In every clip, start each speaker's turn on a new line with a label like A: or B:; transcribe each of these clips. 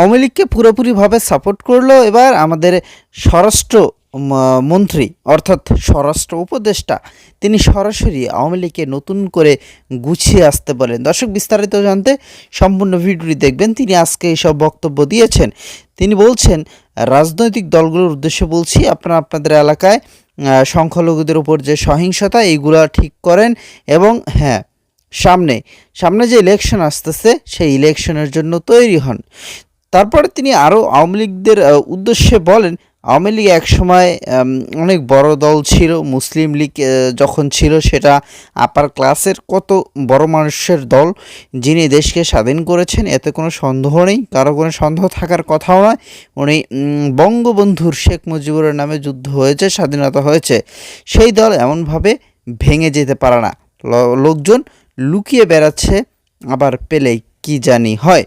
A: আওয়ামী পুরোপুরিভাবে সাপোর্ট করল এবার আমাদের স্বরাষ্ট্র মন্ত্রী অর্থাৎ স্বরাষ্ট্র উপদেষ্টা তিনি সরাসরি আওয়ামী লীগকে নতুন করে গুছিয়ে আসতে বলেন। দর্শক, বিস্তারিত জানতে সম্পূর্ণ ভিডিওটি দেখবেন। তিনি আজকে এইসব বক্তব্য দিয়েছেন। তিনি বলছেন, রাজনৈতিক দলগুলোর উদ্দেশ্যে বলছি, আপনারা আপনাদের এলাকায় সংখ্যালঘুদের উপর যে সহিংসতা, এইগুলো ঠিক করেন এবং হ্যাঁ সামনে সামনে যে ইলেকশন আসতেছে, সেই ইলেকশনের জন্য তৈরি হন। তারপরে তিনি আরও আওয়ামী লীগদের উদ্দেশ্যে বলেন, আওয়ামী লীগ একসময় অনেক বড় দল ছিল, মুসলিম লীগ যখন ছিল সেটা আপার ক্লাসের কত বড় মানুষের দল যিনি দেশকে স্বাধীন করেছেন, এতে কোনো সন্দেহ নেই, কারও কোনো সন্দেহ থাকার কথাও নয়। উনি বঙ্গবন্ধুর শেখ মুজিবুরের নামে যুদ্ধ হয়েছে, স্বাধীনতা হয়েছে, সেই দল এমনভাবে ভেঙে যেতে পারে না। লোকজন লুকিয়ে বেড়াচ্ছে, আবার পেলেই কি জানি হয়।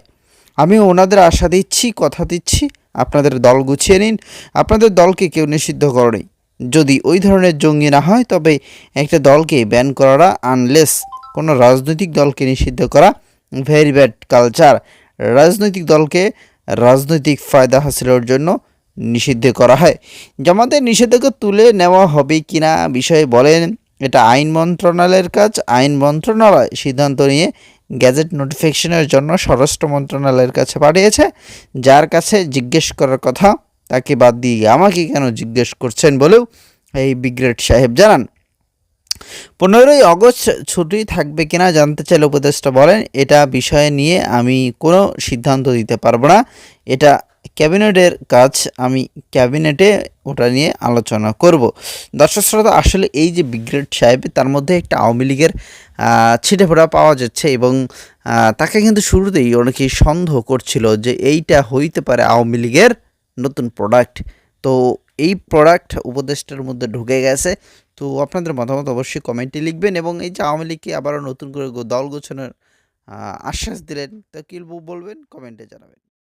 A: আমি ওনাদের আশা দিচ্ছি, কথা দিচ্ছি, আপনাদের দল গুছিয়ে নিন। আপনাদের দলকে কেউ নিষিদ্ধ করেনি। যদি ওই ধরনের জঙ্গি না হয়, তবে একটা দলকে ব্যান করাটা আনলেস কোনো রাজনৈতিক দলকে নিষিদ্ধ করা। ভেরি ব্যাড কালচার রাজনৈতিক দলকে রাজনৈতিক ফায়দা হাসিলের জন্য নিষিদ্ধ করা হয়। জামাতের নিষেধাজ্ঞা তুলে নেওয়া হবে কিনা বিষয়ে বলেন, এটা আইন মন্ত্রণালয়ের কাজ। আইন মন্ত্রণালয় সিদ্ধান্ত নিয়ে গ্যাজেট নোটিফিকেশনের জন্য স্বরাষ্ট্র মন্ত্রণালয়ের কাছে পাঠিয়েছে, যার কাছে জিজ্ঞেস করার কথা তাকে বাদ দিয়ে আমাকে কেন জিজ্ঞেস করছেন বলেও এই বিগ্রেড সাহেব জানান। পনেরোই অগস্ট ছুটি থাকবে কিনা জানতে চাইলে উপদেষ্টা বলেন, এটা বিষয়ে নিয়ে আমি কোনো সিদ্ধান্ত দিতে পারব না। এটা ক্যাবিনেটের কাজ আমি ক্যাবিনেটে ওটা নিয়ে আলোচনা করব। দর্শক শ্রোতা, আসলে এই যে বিগ্রেড সাহেব, তার মধ্যে একটা আওয়ামী লীগের ছিটে ফোটা পাওয়া যাচ্ছে এবং তাকে কিন্তু শুরুতেই অনেকেই সন্দেহ করছিল যে এইটা হইতে পারে আওয়ামী লীগের নতুন প্রোডাক্ট তো এই প্রোডাক্ট উপদেষ্টার মধ্যে ঢুকে গেছে। তো আপনাদের মতামত অবশ্যই কমেন্টে লিখবেন এবং এই যে আওয়ামী লীগকে আবারও নতুন করে দল গোছানোর আশ্বাস দিলেন, তা কি বলবেন? কমেন্টে জানাবেন।